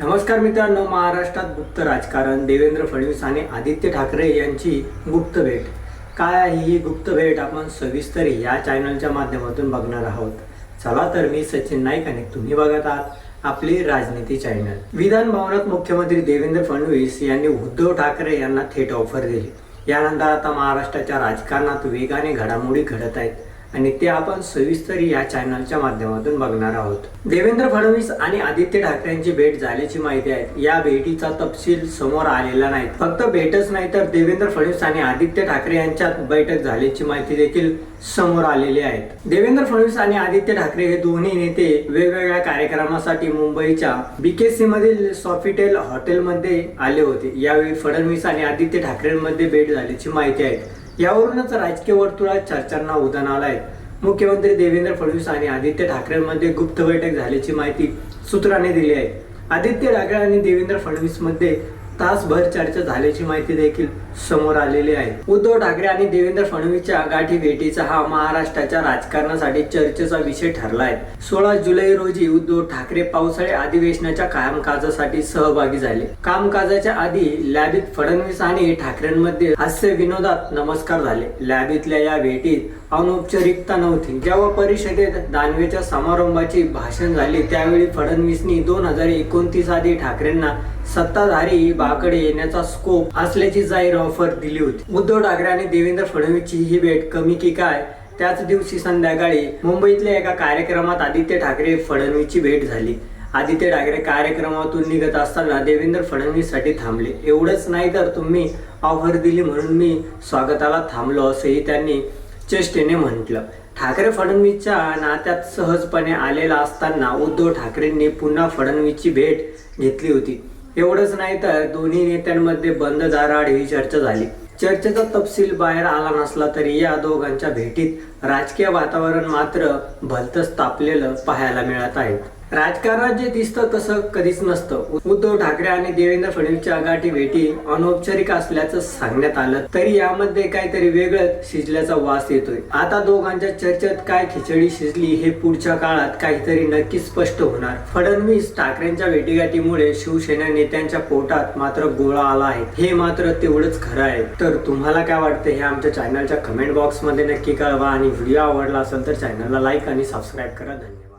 नमस्कार मित्रांनो महाराष्ट्रात गुप्त राजकारण देवेंद्र फडणवीस आणि आदित्य ठाकरे यांची गुप्त भेट. काय आहे ही गुप्त भेट? आपण सविस्तर या चॅनलच्या माध्यमातून बघणार आहोत. चला तर मी सचिन नाईक आणि तुम्ही बघत आहात आपली राजनीती चॅनल विधान भवनात मुख्यमंत्री देवेंद्र फडणवीस यांनी उद्धव ठाकरे यांना थेट ऑफर दिली. यानंतर आता महाराष्ट्राच्या राजकारणात वेगाने घडामोडी घडत आहेत. आणि ते आपण सविस्तर या चॅनलच्या माध्यमातून बघणार आहोत. देवेंद्र फडणवीस आणि आदित्य ठाकरेंची भेट झाल्याची माहिती आहे. या भेटीचा तपशील समोर आलेला नाही. फक्त भेटच नाही तर देवेंद्र फडणवीस आणि आदित्य ठाकरे यांच्यात बैठक झाल्याची माहिती देखील समोर आलेली आहे. देवेंद्र फडणवीस आणि आदित्य ठाकरे हे दोन्ही नेते वेगवेगळ्या कार्यक्रमासाठी मुंबईच्या बीकेसी मधील सॉफिटेल हॉटेलमध्ये आले होते. यावेळी फडणवीस आणि आदित्य ठाकरेंमध्ये भेट झाल्याची माहिती आहे. यावरूनच राजकीय वर्तुळात चर्चांना उधाण आलं आहे मुख्यमंत्री देवेंद्र फडणवीस आणि आदित्य ठाकरेंमध्ये गुप्त बैठक झाल्याची माहिती सूत्राने दिली आहे. आदित्य ठाकरे आणि देवेंद्र फडणवीसमध्ये तासभर चर्चा झाल्याची माहिती देखील समोर आलेली आहे. उद्धव ठाकरे आणि देवेंद्र फडणवीसच्या आघाडी भेटीचा हा महाराष्ट्राच्या राजकारणासाठी चर्चेचा विषय ठरला आहे. सोळा जुलै रोजी उद्धव ठाकरे पावसाळी अधिवेशनाच्या कामकाजासाठी सहभागी झाले. कामकाजाच्या आधी लॅबीत फडणवीस आणि ठाकरेंमध्ये हास्य विनोदात नमस्कार झाले. लॅबीतल्या या भेटीत अनौपचारिकता नव्हती. जेव्हा परिषदेत दानवेच्या समारंभाची भाषण झाले त्यावेळी फडणवीसनी दोन हजार एकोणतीस आधी ठाकरेंना सत्ताधारी बाकडे येण्याचा स्कोप असल्याची जाहीर ऑफर दिली होती. उद्धव ठाकरे आणि देवेंद्र फडणवीसची ही भेट कमी की काय त्याच दिवशी संध्याकाळी मुंबईतल्या एका कार्यक्रमात आदित्य ठाकरे फडणवीसची भेट झाली. आदित्य ठाकरे कार्यक्रमातून निघत असताना देवेंद्र फडणवीससाठी थांबले. एवढंच नाही तर तुम्ही ऑफर दिली म्हणून मी स्वागताला थांबलो असंही त्यांनी चेष्टेने म्हटलं. ठाकरे फडणवीसच्या नात्यात सहजपणे आलेला असताना उद्धव ठाकरेंनी पुन्हा फडणवीसची भेट घेतली होती. एवढंच नाही तर दोन्ही नेत्यांमध्ये बंद दाराड ही चर्चा झाली. चर्चेचा तपशील बाहेर आला नसला तरी या दोघांच्या भेटीत राजकीय वातावरण मात्र भलतच तापलेलं पाहायला मिळत आहे. राजकारणात जे दिसतं तसं कधीच नसतं. उद्धव ठाकरे आणि देवेंद्र फडणवीसच्या गाठी भेटी अनौपचारिक असल्याचं सांगण्यात आलं. तरी यामध्ये काहीतरी वेगळंच शिजल्याचा वास येतोय. आता दोघांच्या चर्चेत काय खिचडी शिजली हे पुढच्या काळात काहीतरी नक्की स्पष्ट होणार. फडणवीस ठाकरेंच्या भेटीगाठीमुळे शिवसेना नेत्यांच्या पोटात मात्र गोळा आला आहे. हे मात्र तेवढंच खरं आहे. तर तुम्हाला काय वाटतं हे आमच्या चॅनलच्या कमेंट बॉक्समध्ये नक्की कळवा आणि व्हिडिओ आवडला असेल तर चॅनलला लाईक आणि सबस्क्राईब करा. धन्यवाद.